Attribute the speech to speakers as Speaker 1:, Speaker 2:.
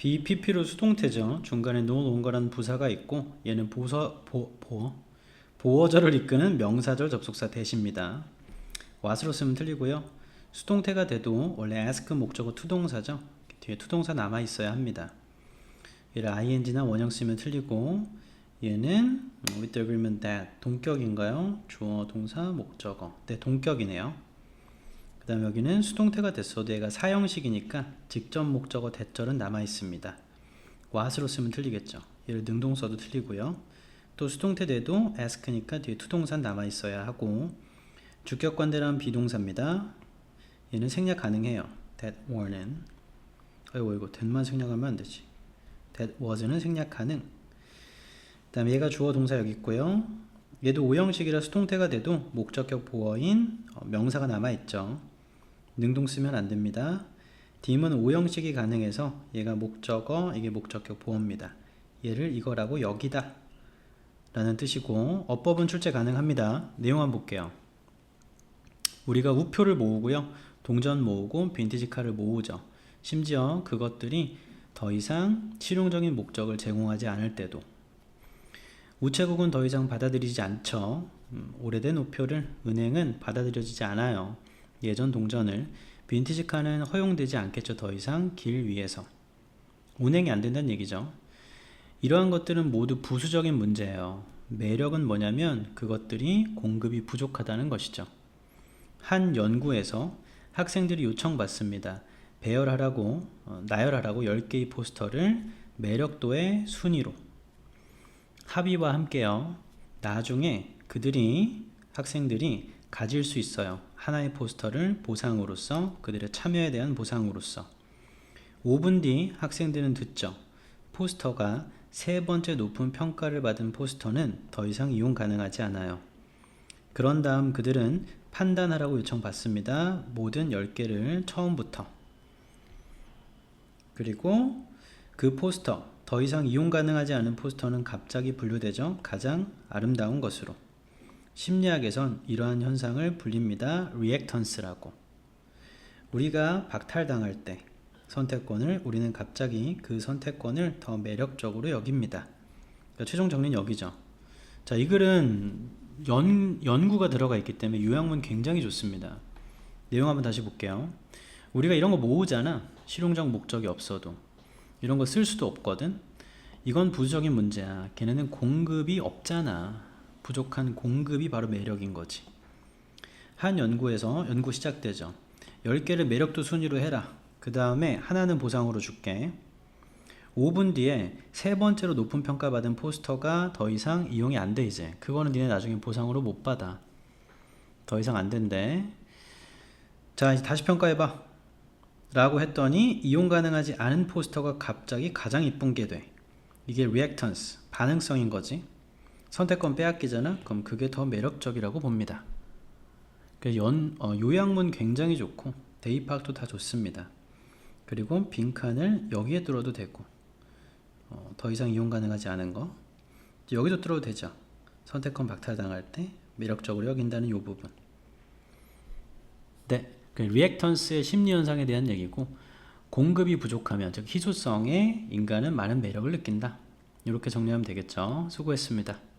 Speaker 1: BPP로 수동태죠. 중간에 longer라는 부사가 있고 얘는 보서 보, 보 보어절을 이끄는 명사절 접속사 대시입니다. what으로 쓰면 틀리고요. 수동태가 돼도 원래 ask 목적어 투동사죠. 뒤에 투동사 남아 있어야 합니다. 얘를 ing나 원형 쓰면 틀리고 얘는 with the agreement that 동격인가요? 주어 동사 목적어. 네, 동격이네요. 그 다음 여기는 수동태가 됐어도 얘가 사형식이니까 직접 목적어 대절은 남아 있습니다. what으로 쓰면 틀리겠죠. 얘를 능동 써도 틀리고요. 또 수동태 돼도 ask니까 뒤에 투동사 남아 있어야 하고 주격관대란 비동사입니다. 얘는 생략 가능해요. that were는 아이고 이거 that만 생략하면 안 되지. that was는 생략 가능. 그 다음에 얘가 주어 동사 여기 있고요. 얘도 오형식이라 수동태가 돼도 목적격 보어인 어, 명사가 남아 있죠. 능동 쓰면 안 됩니다. 딤은 오형식이 가능해서 얘가 목적어, 이게 목적격 보어입니다. 얘를 이거라고 여기다 라는 뜻이고 어법은 출제 가능합니다. 내용 한번 볼게요. 우리가 우표를 모으고요. 동전 모으고 빈티지 카를 모으죠. 심지어 그것들이 더 이상 실용적인 목적을 제공하지 않을 때도 우체국은 더 이상 받아들이지 않죠. 음, 오래된 우표를 은행은 받아들여지지 않아요. 예전 동전을 빈티지 카는 허용되지 않겠죠. 더 이상 길 위에서 운행이 안 된다는 얘기죠. 이러한 것들은 모두 부수적인 문제예요. 매력은 뭐냐면 그것들이 공급이 부족하다는 것이죠. 한 연구에서 학생들이 요청받습니다. 배열하라고, 어, 나열하라고 10개의 포스터를 매력도의 순위로 합의와 함께요. 나중에 그들이 학생들이 가질 수 있어요. 하나의 포스터를 보상으로서 그들의 참여에 대한 보상으로서 5분 뒤 학생들은 듣죠. 포스터가 세 번째 높은 평가를 받은 포스터는 더 이상 이용 가능하지 않아요. 그런 다음 그들은 판단하라고 요청받습니다. 모든 10개를 처음부터. 그리고 그 포스터, 더 이상 이용 가능하지 않은 포스터는 갑자기 분류되죠. 가장 아름다운 것으로. 심리학에선 이러한 현상을 불립니다. 리액턴스라고. 우리가 박탈당할 때 선택권을 우리는 갑자기 그 선택권을 더 매력적으로 여깁니다. 그러니까 최종 정리는 여기죠. 자, 이 글은 연, 연구가 들어가 있기 때문에 요약문 굉장히 좋습니다. 내용 한번 다시 볼게요. 우리가 이런 거 모으잖아. 실용적 목적이 없어도. 이런 거 쓸 수도 없거든. 이건 부수적인 문제야. 걔네는 공급이 없잖아. 부족한 공급이 바로 매력인 거지. 한 연구에서 연구 시작되죠. 10개를 매력도 순위로 해라. 그 다음에 하나는 보상으로 줄게. 5분 뒤에 세 번째로 높은 평가받은 포스터가 더 이상 이용이 안 돼 이제. 그거는 니네 나중에 보상으로 못 받아. 더 이상 안 된대. 자, 이제 다시 평가해봐. 라고 했더니 이용 가능하지 않은 포스터가 갑자기 가장 이쁜 게 돼. 이게 reactance, 반응성인 거지. 선택권 빼앗기잖아? 그럼 그게 더 매력적이라고 봅니다. 그 연, 어, 요약문 굉장히 좋고 대입학도 다 좋습니다. 그리고 빈칸을 여기에 뚫어도 되고 어, 더 이상 이용 가능하지 않은 거 여기도 뚫어도 되죠. 선택권 박탈당할 때 매력적으로 여긴다는 이 부분. 네, 그 리액턴스의 심리 현상에 대한 얘기고 공급이 부족하면 즉 희소성에 인간은 많은 매력을 느낀다. 이렇게 정리하면 되겠죠. 수고했습니다.